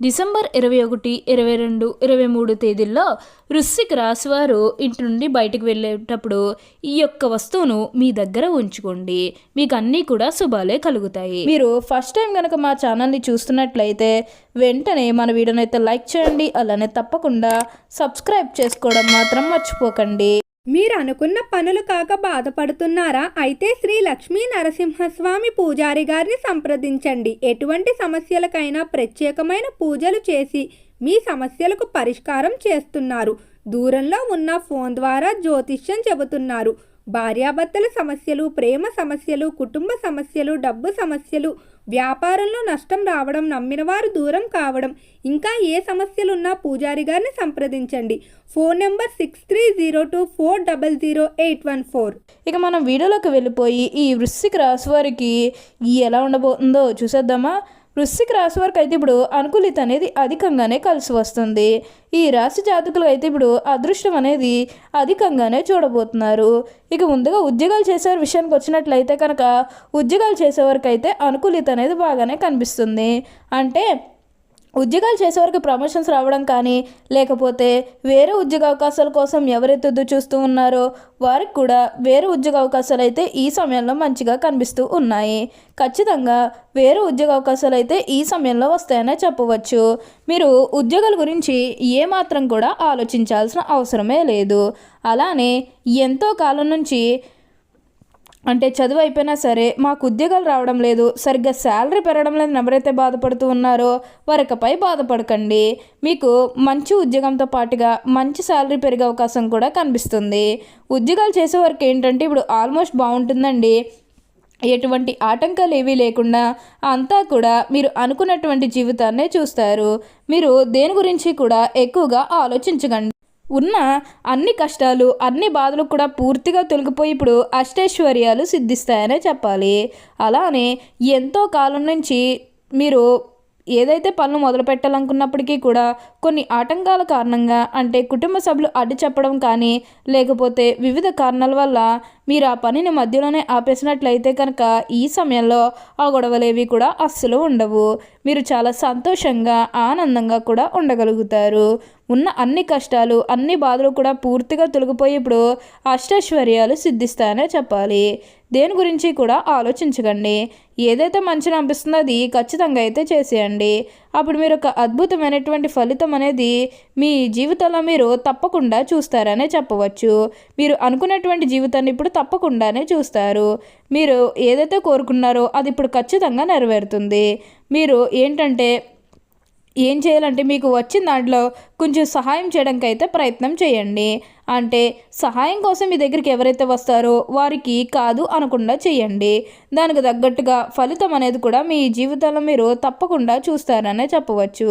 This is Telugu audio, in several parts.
డిసెంబర్ ఇరవై ఒకటి ఇరవై రెండు ఇరవై మూడు తేదీల్లో వృశ్చిక రాశివారు ఇంటి నుండి బయటకు వెళ్ళేటప్పుడు ఈ యొక్క వస్తువును మీ దగ్గర ఉంచుకోండి. మీకు అన్నీ కూడా శుభాలే కలుగుతాయి. మీరు ఫస్ట్ టైం కనుక మా ఛానల్ని చూస్తున్నట్లయితే వెంటనే మన వీడియోనైతే లైక్ చేయండి అలానే తప్పకుండా సబ్స్క్రైబ్ చేసుకోవడం మాత్రం మర్చిపోకండి. మీరు అనుకున్న పనులు కాక బాధపడుతున్నారా? అయితే శ్రీ లక్ష్మీ నరసింహస్వామి పూజారి గారిని సంప్రదించండి. ఎటువంటి సమస్యలకైనా ప్రత్యేకమైన పూజలు చేసి మీ సమస్యలకు పరిష్కారం చేస్తున్నారు. దూరంలో ఉన్న ఫోన్ ద్వారా జ్యోతిష్యం చెబుతున్నారు. భార్యాభర్తల సమస్యలు ప్రేమ సమస్యలు కుటుంబ సమస్యలు డబ్బు సమస్యలు వ్యాపారంలో నష్టం రావడం నమ్మిన వారు దూరం కావడం ఇంకా ఏ సమస్యలున్నా పూజారి గారిని సంప్రదించండి. Phone number six three zero two four double zero eight one four ఇక మనం వీడియోలోకి వెళ్ళిపోయి ఈ వృశ్చిక రాశి వారికి ఎలా ఉండబోతుందో చూసేద్దామా? వృశ్చిక రాశి వారికి అయితే ఇప్పుడు అనుకూలిత అనేది అధికంగానే కలిసి వస్తుంది. ఈ రాశి జాతకులు అయితే ఇప్పుడు అదృష్టం అనేది అధికంగానే చూడబోతున్నారు. ఇక ముందుగా ఉద్యోగాలు చేసే విషయానికి వచ్చినట్లయితే కనుక ఉద్యోగాలు చేసేవారికి అయితే అనుకూలిత అనేది బాగానే కనిపిస్తుంది. అంటే ఉద్యోగాలు చేసేవారికి ప్రమోషన్స్ రావడం కానీ లేకపోతే వేరే ఉద్యోగ అవకాశాల కోసం ఎవరైతే ఎదురు చూస్తూ ఉన్నారో వారికి కూడా వేరే ఉద్యోగ అవకాశాలు అయితే ఈ సమయంలో మంచిగా కనిపిస్తూ ఉన్నాయి. ఖచ్చితంగా వేరే ఉద్యోగ అవకాశాలు అయితే ఈ సమయంలో వస్తాయనే చెప్పవచ్చు. మీరు ఉద్యోగాల గురించి ఏమాత్రం కూడా ఆలోచించాల్సిన అవసరమే లేదు. అలానే ఎంతో కాలం నుంచి అంటే చదువు అయిపోయినా సరే మాకు ఉద్యోగాలు రావడం లేదు సరిగ్గా శాలరీ పెరగడం లేదని ఎవరైతే బాధపడుతూ ఉన్నారో వారికపై బాధపడకండి. మీకు మంచి ఉద్యోగంతో పాటుగా మంచి శాలరీ పెరిగే అవకాశం కూడా కనిపిస్తుంది. ఉద్యోగాలు చేసేవారికి ఏంటంటే ఇప్పుడు ఆల్మోస్ట్ బాగుంటుందండి. ఎటువంటి ఆటంకాలు ఏవీ లేకుండా అంతా కూడా మీరు అనుకున్నటువంటి జీవితాన్నే చూస్తారు. మీరు దేని గురించి కూడా ఎక్కువగా ఆలోచించకండి. ఉన్న అన్ని కష్టాలు అన్ని బాధలు కూడా పూర్తిగా తొలగిపోయి ఇప్పుడు అష్టైశ్వర్యాలు సిద్ధిస్తాయనే చెప్పాలి. అలానే ఎంతో కాలం నుంచి మీరు ఏదైతే పనులు మొదలు పెట్టాలనుకున్నప్పటికీ కూడా కొన్ని ఆటంకాల కారణంగా అంటే కుటుంబ సభ్యులు అడ్డు చెప్పడం కానీ లేకపోతే వివిధ కారణాల వల్ల మీరు ఆ పనిని మధ్యలోనే ఆపేసినట్లయితే కనుక ఈ సమయంలో ఆ గొడవలేవి కూడా అస్సలు ఉండవు. మీరు చాలా సంతోషంగా ఆనందంగా కూడా ఉండగలుగుతారు. ఉన్న అన్ని కష్టాలు అన్ని బాధలు కూడా పూర్తిగా తొలగిపోయి ఇప్పుడు అష్టైశ్వర్యాలు సిద్ధిస్తాయనే చెప్పాలి. దేని గురించి కూడా ఆలోచించకండి. ఏదైతే మంచిని అనిపిస్తుందో అది ఖచ్చితంగా అయితే చేసేయండి. అప్పుడు మీరు ఒక అద్భుతమైనటువంటి ఫలితం అనేది మీ జీవితంలో మీరు తప్పకుండా చూస్తారనే చెప్పవచ్చు. మీరు అనుకున్నటువంటి జీవితాన్ని ఇప్పుడు తప్పకుండానే చూస్తారు. మీరు ఏదైతే కోరుకున్నారో అది ఇప్పుడు ఖచ్చితంగా నెరవేరుతుంది. మీరు ఏంటంటే ఏం చేయాలంటే మీకు వచ్చిన దాంట్లో కొంచెం సహాయం చేయడానికి అయితే ప్రయత్నం చేయండి. అంటే సహాయం కోసం మీ దగ్గరికి ఎవరైతే వస్తారో వారికి కాదు అనకుండా చేయండి. దానికి తగ్గట్టుగా ఫలితం అనేది కూడా మీ జీవితంలో మీరు తప్పకుండా చూస్తారనే చెప్పవచ్చు.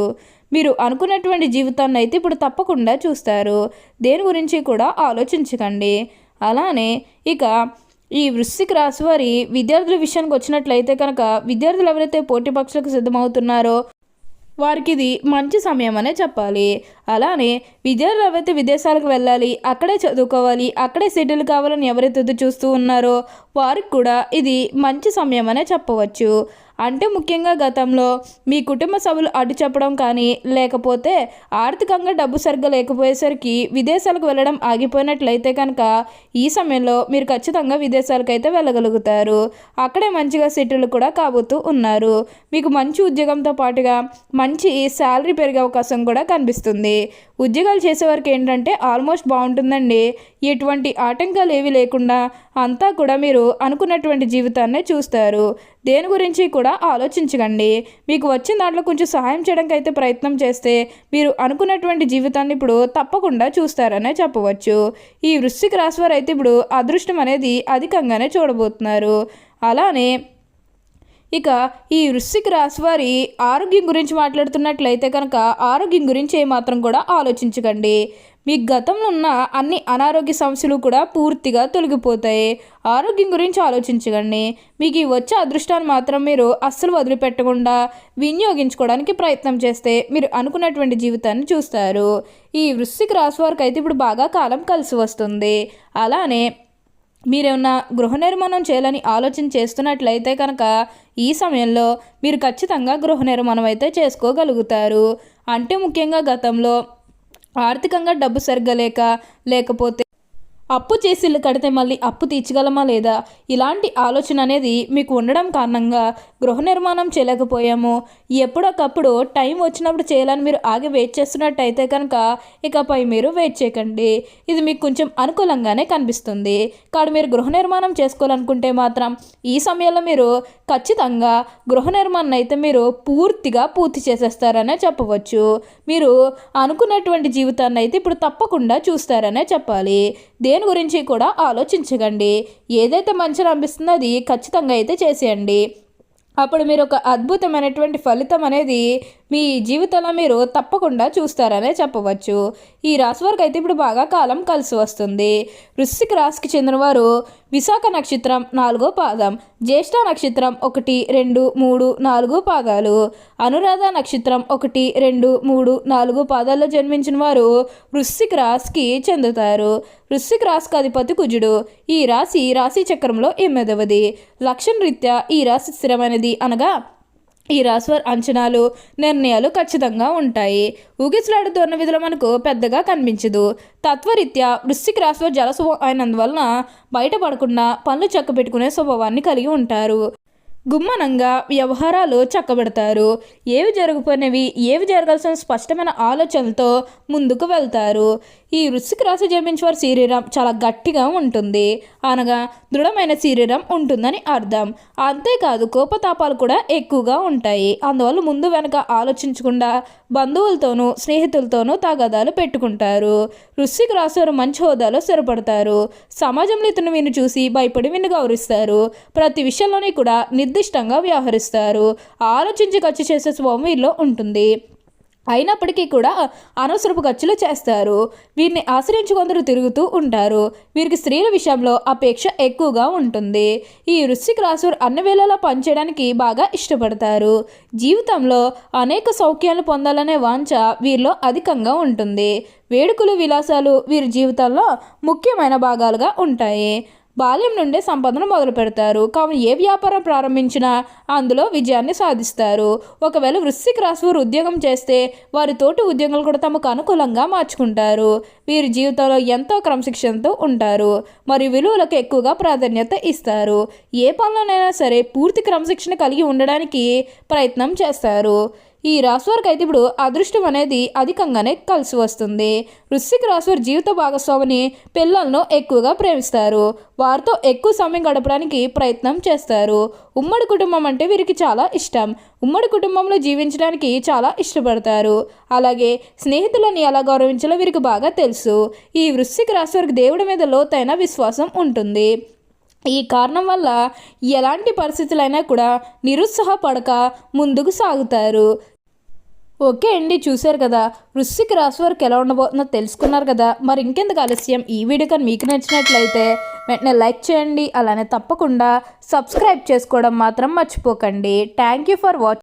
మీరు అనుకున్నటువంటి జీవితాన్ని అయితే ఇప్పుడు తప్పకుండా చూస్తారు. దేని గురించి కూడా ఆలోచించకండి. అలానే ఇక ఈ వృశ్చిక రాశి వారి విద్యార్థుల విషయానికి వచ్చినట్లయితే కనుక విద్యార్థులు ఎవరైతే పోటీ పక్షులకు సిద్ధమవుతున్నారో వారికి ఇది మంచి సమయం అనే చెప్పాలి. అలానే విద్యార్థులు ఎవరైతే విదేశాలకు వెళ్ళాలి అక్కడే చదువుకోవాలి అక్కడే సెటిల్ కావాలని ఎవరైతే చూస్తూ ఉన్నారో వారికి కూడా ఇది మంచి సమయం అనే చెప్పవచ్చు. అంటే ముఖ్యంగా గతంలో మీ కుటుంబ సభ్యులు అడ్డు చెప్పడం కానీ లేకపోతే ఆర్థికంగా డబ్బు సరిగ్గా లేకపోయేసరికి విదేశాలకు వెళ్ళడం ఆగిపోయినట్లయితే కనుక ఈ సమయంలో మీరు ఖచ్చితంగా విదేశాలకు అయితే వెళ్ళగలుగుతారు. అక్కడే మంచిగా సెటిల్ కూడా కాబోతూ ఉన్నారు. మీకు మంచి ఉద్యోగంతో పాటుగా మంచి శాలరీ పెరిగే అవకాశం కూడా కనిపిస్తుంది. ఉద్యోగాలు చేసేవారికి ఏంటంటే ఆల్మోస్ట్ బాగుంటుందండి. ఎటువంటి ఆటంకాలు ఏవి లేకుండా అంతా కూడా మీరు అనుకున్నటువంటి జీవితాన్నే చూస్తారు. దేని గురించి కూడా ఆలోచించకండి. మీకు వచ్చిన దాంట్లో కొంచెం సహాయం చేయడానికి అయితే ప్రయత్నం చేస్తే మీరు అనుకున్నటువంటి జీవితాన్ని ఇప్పుడు తప్పకుండా చూస్తారనే చెప్పవచ్చు. ఈ వృశ్చిక రాశి వారు అయితే ఇప్పుడు అదృష్టం అనేది అధికంగానే చూడబోతున్నారు. అలానే ఇక ఈ వృశ్చిక రాశి వారి ఆరోగ్యం గురించి మాట్లాడుతున్నట్లయితే కనుక ఆరోగ్యం గురించి ఏమాత్రం కూడా ఆలోచించకండి. మీ గతంలో ఉన్న అన్ని అనారోగ్య సమస్యలు కూడా పూర్తిగా తొలగిపోతాయి. ఆరోగ్యం గురించి ఆలోచించకండి. మీకు ఈ వచ్చే అదృష్టాన్ని మాత్రం మీరు అస్సలు వదిలిపెట్టకుండా వినియోగించుకోవడానికి ప్రయత్నం చేస్తే మీరు అనుకున్నటువంటి జీవితాన్ని చూస్తారు. ఈ వృశ్చిక రాశి వారికి అయితే ఇప్పుడు బాగా కాలం కలిసి వస్తుంది. అలానే మీరేమన్నా గృహ నిర్మాణం చేయాలని ఆలోచన చేస్తున్నట్లయితే కనుక ఈ సమయంలో మీరు ఖచ్చితంగా గృహ నిర్మాణం అయితే చేసుకోగలుగుతారు. అంటే ముఖ్యంగా గతంలో ఆర్థికంగా డబ్బు సరిగ్గా లేక లేకపోతే అప్పు చేసి కడితే మళ్ళీ అప్పు తీర్చగలమా లేదా? ఇలాంటి ఆలోచన అనేది మీకు ఉండడం కారణంగా గృహ నిర్మాణం చేయలేకపోయాము. ఎప్పుడొకప్పుడు టైం వచ్చినప్పుడు చేయాలని మీరు ఆగి వెయిట్ చేస్తున్నట్టయితే కనుక ఇకపై మీరు వెయిట్ చేయకండి. ఇది మీకు కొంచెం అనుకూలంగానే కనిపిస్తుంది. కాబట్టి మీరు గృహ నిర్మాణం చేసుకోవాలనుకుంటే మాత్రం ఈ సమయంలో మీరు ఖచ్చితంగా గృహ నిర్మాణం అయితే మీరు పూర్తిగా పూర్తి చేసేస్తారనే చెప్పవచ్చు. మీరు అనుకున్నటువంటి జీవితాన్ని అయితే ఇప్పుడు తప్పకుండా చూస్తారనే చెప్పాలి. దేని గురించి కూడా ఆలోచించకండి. ఏదైతే మంచిగా అనిపిస్తుందో అది ఖచ్చితంగా అయితే చేసేయండి. అప్పుడు మీరు ఒక అద్భుతమైనటువంటి ఫలితం అనేది మీ జీవితంలో మీరు తప్పకుండా చూస్తారనే చెప్పవచ్చు. ఈ రాశి వారికి అయితే ఇప్పుడు బాగా కాలం కలిసి వస్తుంది. వృశ్చిక రాశికి చెందినవారు విశాఖ నక్షత్రం నాలుగో పాదం జ్యేష్ఠ నక్షత్రం ఒకటి రెండు మూడు నాలుగు పాదాలు అనురాధ నక్షత్రం ఒకటి రెండు మూడు నాలుగు పాదాల్లో జన్మించిన వారు వృశ్చిక రాశికి చెందుతారు. వృశ్చిక రాశికి అధిపతి కుజుడు. ఈ రాశి రాశి చక్రంలో ఎనిమిదవది. లక్షణ రీత్యా ఈ రాశి స్థిరమైనది అనగా ఈ రాశివారి అంచనాలు నిర్ణయాలు ఖచ్చితంగా ఉంటాయి. ఊగిసలాడుతున్న విధులు మనకు పెద్దగా కనిపించదు. తత్వరీత్యా వృశ్చిక రాశివారి జలశుభం అయినందువలన బయటపడకుండా పనులు చక్క పెట్టుకునే స్వభావాన్ని కలిగి ఉంటారు. గుమ్మనంగా వ్యవహారాలు చక్కబెడతారు. ఏవి జరగపోయినవి ఏవి జరగాల్సిన స్పష్టమైన ఆలోచనలతో ముందుకు వెళ్తారు. ఈ వృశ్చిక రాశి జన్మించిన వారి శరీరం చాలా గట్టిగా ఉంటుంది. అనగా దృఢమైన శరీరం ఉంటుందని అర్థం. అంతేకాదు కోపతాపాలు కూడా ఎక్కువగా ఉంటాయి. అందువల్ల ముందు వెనక ఆలోచించకుండా బంధువులతోనూ స్నేహితులతోనూ తగాదాలు పెట్టుకుంటారు. వృశ్చిక రాశి వారు మంచి హోదాలో స్థిరపడతారు. సమాజంలో ఇతను వీరిని చూసి భయపడి వీరిని గౌరవిస్తారు. ప్రతి విషయంలోనే కూడా నిర్దిష్టంగా వ్యవహరిస్తారు. ఆలోచించి ఖర్చు చేసే స్వామి వీరిలో ఉంటుంది. అయినప్పటికీ కూడా అనవసరపు ఖర్చులు చేస్తారు. వీరిని ఆశ్రయించి కొందరు తిరుగుతూ ఉంటారు. వీరికి స్త్రీల విషయంలో అపేక్ష ఎక్కువగా ఉంటుంది. ఈ వృశ్చిక రాశులు అన్ని వేళలా పనిచేయడానికి బాగా ఇష్టపడతారు. జీవితంలో అనేక సౌఖ్యాలు పొందాలనే వాంఛ వీరిలో అధికంగా ఉంటుంది. వేడుకలు విలాసాలు వీరి జీవితంలో ముఖ్యమైన భాగాలుగా ఉంటాయి. బాల్యం నుండే సంపదను మొదలు పెడతారు. కావున ఏ వ్యాపారం ప్రారంభించినా అందులో విజయాన్ని సాధిస్తారు. ఒకవేళ వృశ్చిక రాశి వారు ఉద్యోగం చేస్తే వారి తోటి ఉద్యోగులు కూడా తమకు అనుకూలంగా మార్చుకుంటారు. వీరి జీవితంలో ఎంతో క్రమశిక్షణతో ఉంటారు. మరియు విలువలకు ఎక్కువగా ప్రాధాన్యత ఇస్తారు. ఏ పనులనైనా సరే పూర్తి క్రమశిక్షణ కలిగి ఉండడానికి ప్రయత్నం చేస్తారు. ఈ రాశి వారికి అయితే ఇప్పుడు అదృష్టం అనేది అధికంగానే కలిసి వస్తుంది. వృశ్చిక రాశి వారి జీవిత భాగస్వామిని పిల్లలను ఎక్కువగా ప్రేమిస్తారు. వారితో ఎక్కువ సమయం గడపడానికి ప్రయత్నం చేస్తారు. ఉమ్మడి కుటుంబం అంటే వీరికి చాలా ఇష్టం. ఉమ్మడి కుటుంబంలో జీవించడానికి చాలా ఇష్టపడతారు. అలాగే స్నేహితులను ఎలా గౌరవించాలో వీరికి బాగా తెలుసు. ఈ వృశ్చిక రాశి వారికి దేవుడి మీద లోతైన విశ్వాసం ఉంటుంది. ఈ కారణం వల్ల ఎలాంటి పరిస్థితులైనా కూడా నిరుత్సాహపడక ముందుకు సాగుతారు. ఓకే అండి చూశారు కదా. వృశ్చిక రాశి వారికి ఎలా ఉండబోతుందో తెలుసుకున్నారు కదా. మరి ఇంకెందుకు ఆలస్యం? ఈ వీడియో కానీ మీకు నచ్చినట్లయితే వెంటనే లైక్ చేయండి. అలానే తప్పకుండా సబ్స్క్రైబ్ చేసుకోవడం మాత్రం మర్చిపోకండి. Thank you for watching